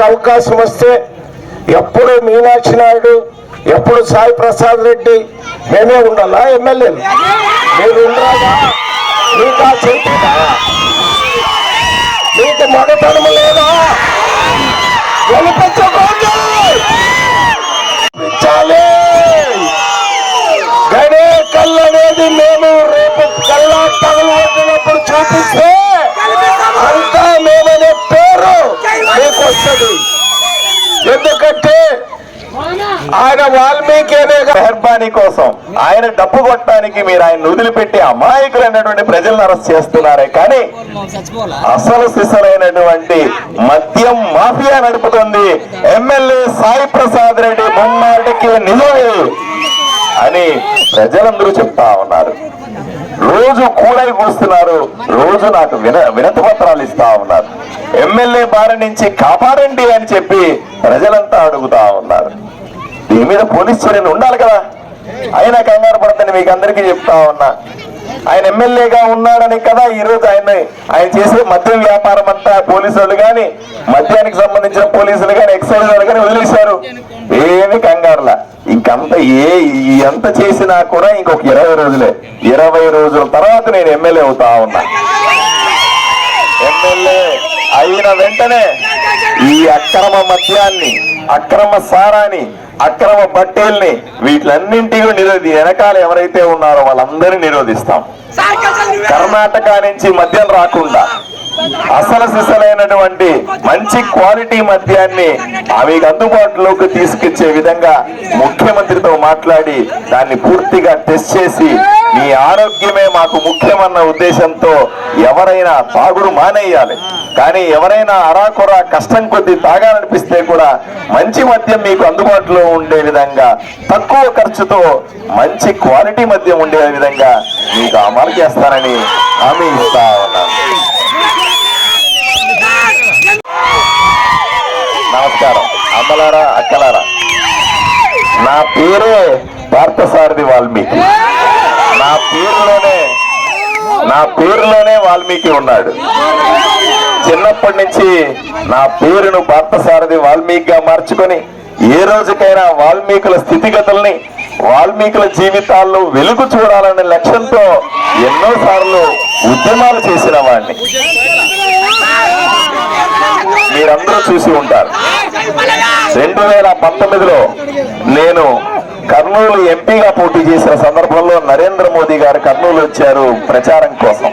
నాకు అవకాశం వస్తే ఎప్పుడు మీనాక్షి నాయుడు ఎప్పుడు సాయి ప్రసాద్ రెడ్డి మేమే ఉండాలా ఎమ్మెల్యేలు? మీరు ఉండాలా? మీకు ఆ చెప్తుందా మీకు మగతనము లేదా? గెలిపించుకోండి ఆయన వాల్మీకి అనే మెహర్బానీ కోసం ఆయన డప్పు కొట్టడానికి మీరు ఆయన వదిలిపెట్టి అమాయకులైనటువంటి ప్రజలను అరెస్ట్ చేస్తున్నారే. కానీ అసలు సిసలైనటువంటి మద్యం మాఫియా నడుపుతుంది. ఎమ్మెల్యే సాయి ప్రసాద్ రెడ్డి ముమ్మాటికి నిజమే అని ప్రజలందరూ చెప్తా ఉన్నారు. రోజు కూడలు కూస్తున్నారు. రోజు నాకు విన వినతి పత్రాలు ఇస్తా ఉన్నారు. ఎమ్మెల్యే బారి నుంచి కాపాడండి అని చెప్పి ప్రజలంతా అడుగుతా ఉన్నారు. దీని మీద పోలీస్ చర్యలు ఉండాలి కదా. ఆయన కంగారు పడతాను మీకు అందరికీ చెప్తా ఉన్నా. ఆయన ఎమ్మెల్యేగా ఉన్నాడని కదా ఈ రోజు ఆయన ఆయన చేసే మద్యం వ్యాపారం అంతా పోలీసు వాళ్ళు కానీ మద్యానికి సంబంధించిన పోలీసులు కానీ ఎక్సైజ్ వాళ్ళు కానీ వదిలేశారు. ఏమి కంగారులా. ఇంకంత ఏ ఎంత చేసినా కూడా ఇంకొక ఇరవై రోజులే. ఇరవై రోజుల తర్వాత నేను ఎమ్మెల్యే అవుతా ఉన్నా. ఎమ్మెల్యే అయిన వెంటనే ఈ అక్రమ మద్యాన్ని అక్రమ సారాన్ని అక్రమ బట్టేల్ని వీటిలన్నింటినీ నిరోధి వెనకాల ఎవరైతే ఉన్నారో వాళ్ళందరినీ నిరోధిస్తాం. కర్ణాటక నుంచి మద్యం రాకుండా అసలు సిసలైనటువంటి మంచి క్వాలిటీ మద్యాన్ని అవి అందుబాటులోకి తీసుకొచ్చే విధంగా ముఖ్యమంత్రితో మాట్లాడి దాన్ని పూర్తిగా టెస్ట్ చేసి మీ ఆరోగ్యమే మాకు ముఖ్యమన్న ఉద్దేశంతో ఎవరైనా తాగుడు మానేయాలి. కానీ ఎవరైనా అరాకొర కష్టం కొద్ది తాగాలనిపిస్తే కూడా మంచి మద్యం మీకు అందుబాటులో ఉండే విధంగా తక్కువ ఖర్చుతో మంచి క్వాలిటీ మద్యం ఉండే విధంగా మీకు అమలు చేస్తానని హామీ ఇస్తా ఉన్నాను. నమస్కారం. అమ్మలారా అక్కలారా. నా పేరే పార్థసారథి వాల్మీకి. నా పేరులోనే నా పేరులోనే వాల్మీకి ఉన్నాడు. చిన్నప్పటి నుంచి నా పేరును పార్థసారథి వాల్మీకిగా మార్చుకొని ఏ రోజుకైనా వాల్మీకుల స్థితిగతుల్ని వాల్మీకుల జీవితాల్లో వెలుగు చూడాలనే లక్ష్యంతో ఎన్నోసార్లు ఉద్యమాలు చేసిన వాడిని మీరందరూ చూసి ఉంటారు. రెండు వేల పంతొమ్మిదిలో నేను కర్నూలు ఎంపీగా పోటీ చేసిన సందర్భంలో నరేంద్ర మోదీ గారు కర్నూలు వచ్చారు ప్రచారం కోసం.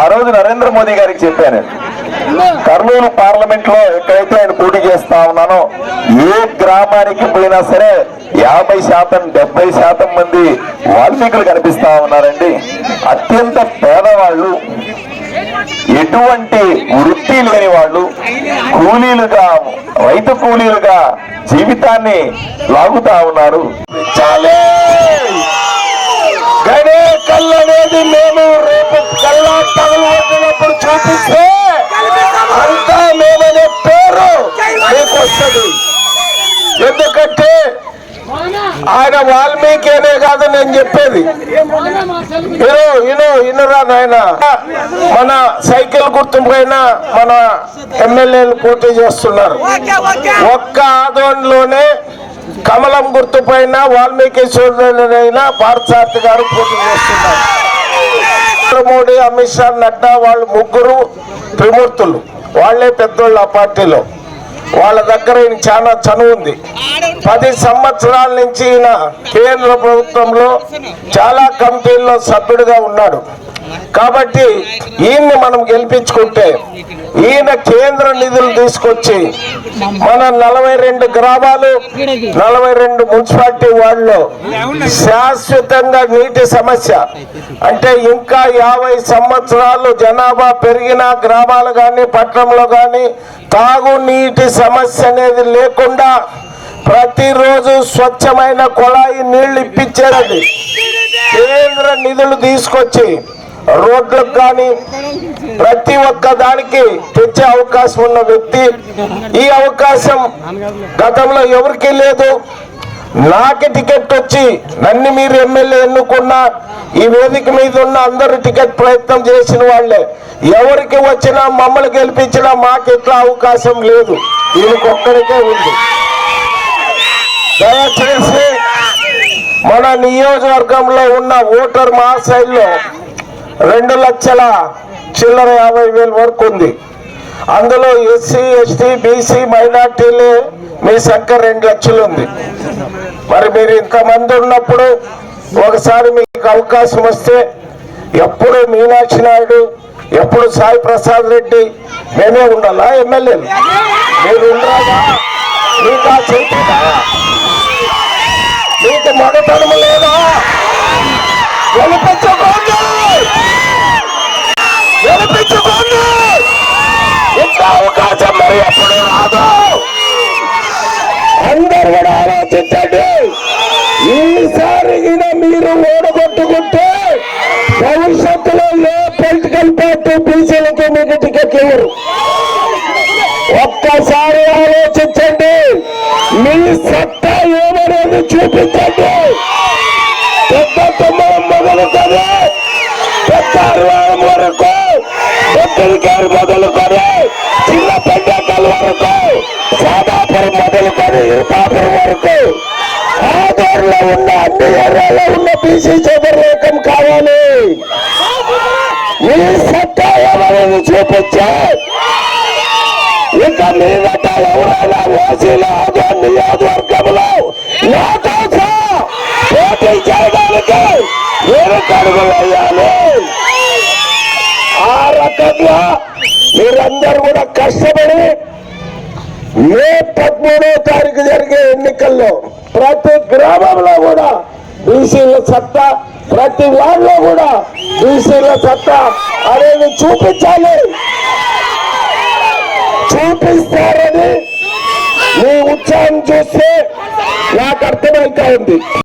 ఆ రోజు నరేంద్ర మోదీ గారికి చెప్పాను. కర్నూలు పార్లమెంట్లో ఎక్కడైతే ఆయన పోటీ చేస్తా ఉన్నానో ఏ గ్రామానికి పోయినా సరే యాభై శాతం డెబ్బై శాతం మంది వాల్మీకులు కనిపిస్తా ఉన్నారండి. అత్యంత పేదవాళ్ళు ఎటువంటి వృత్తి లేని వాళ్ళు కూలీలుగా రైతు కూలీలుగా జీవితాన్ని లాగుతా ఉన్నారు. చాలే ఎందుకంటే ఆయన వాల్మీకి అనే కాదు నేను చెప్పేది. ఇను ఇను ఇనురా నాయన. మన సైకిల్ గుర్తు పైన మన ఎమ్మెల్యేలు పోటీ చేస్తున్నారు. ఒక్క ఆదోన్లోనే కమలం గుర్తు పైన వాల్మీకి సోదరులైన పార్థసారథి గారు పోటీ చేస్తున్నారు. నరేంద్ర మోడీ అమిత్ షా నడ్డా వాళ్ళు ముగ్గురు త్రిమూర్తులు. వాళ్ళే పెద్దోళ్ళు ఆ పార్టీలో. వాళ్ళ దగ్గర ఈయన చాలా చనువు ఉంది పది సంవత్సరాల నుంచి ఈయన కేంద్ర ప్రభుత్వంలో చాలా కమిటీల్లో సభ్యుడిగా ఉన్నాడు. కాబట్టి ఈయన్ని మనం గెలిపించుకుంటే ఈయన కేంద్ర నిధులు తీసుకొచ్చి మన నలభై రెండు గ్రామాలు నలభై రెండు మున్సిపాలిటీ వాళ్ళు శాశ్వతంగా నీటి సమస్య. అంటే ఇంకా యాభై సంవత్సరాలు జనాభా పెరిగిన గ్రామాలు కానీ పట్టణంలో కానీ తాగునీటి సమస్య అనేది లేకుండా ప్రతిరోజు స్వచ్ఛమైన కుళాయి నీళ్ళు ఇప్పించేది. కేంద్ర నిధులు తీసుకొచ్చి రోడ్లకు కానీ ప్రతి ఒక్క దానికి తెచ్చే అవకాశం ఉన్న వ్యక్తి ఈ అవకాశం గతంలో ఎవరికీ లేదు. నాకు టికెట్ వచ్చి నన్ను మీరు ఎమ్మెల్యే ఎన్నుకున్నా ఈ వేదిక మీద ఉన్న అందరూ టికెట్ ప్రయత్నం చేసిన వాళ్ళే. ఎవరికి వచ్చినా మమ్మల్ని గెలిపించినా మాకు ఇట్లా అవకాశం లేదు. దీనికొక్కడికే ఉంది. దయచేసి మన నియోజకవర్గంలో ఉన్న ఓటర్ మహాశైల్లో రెండు లక్షల చిల్లర యాభై వేల వరకు ఉంది. అందులో ఎస్సీ ఎస్టీ బీసీ మైనార్టీలు మీ సంఖ్య రెండు లక్షలు ఉంది. మరి మీరు ఇంతమంది ఉన్నప్పుడు ఒకసారి మీకు అవకాశం వస్తే ఎప్పుడు మీనాక్షి నాయుడు ఎప్పుడు సాయి ప్రసాద్ రెడ్డి మేమే ఉండాలా ఎమ్మెల్యేలు? మీరు ఉండరాదా మీకు ఆ చైతన్యా మీకు మొదటము లేదా? గెలిపించ కాదు. అందరు కూడా ఆలోచించండి. ఈసారి గిన మీరు ఓడగొట్టుకుంటే భవిష్యత్తులో ఏ పొలిటికల్ పార్టీ బీసీలకు మీకు టికెట్ ఇవ్వరు. ఒక్కసారి ఆలోచించండి. మీ సత్తా ఏమనేది చూపించండి. పెద్ద తొమ్మిది మొదలుతుంది. పెద్ద అరవై వరకు పెద్దరికారు గారు చిన్న మొదలుకొని వరకు. ఆధార్లో ఉన్న అన్ని ఎర్రలో ఉన్న బీసీ చదరలేకం కావాలి. మీ సత్తా ఎవరైనా చూపించే ఇక మీదట ఎవరైనా ఓసీల ఆధార్ నియోజకవర్గంలో నా కోసం పోటీ చేయడానికి మీరు కడుగు వేయాలి. ఆ రకంగా మీరందరూ కూడా కష్టపడి మే పదమూడో తారీఖు జరిగే ఎన్నికల్లో ప్రతి గ్రామంలో కూడా బీసీల సత్తా ప్రతి వార్డులో కూడా బీసీల సత్తా అనేది చూపించాలి. చూపిస్తారని మీ ఉత్సాహం చూస్తే నాకు అర్థమవుతా ఉంది.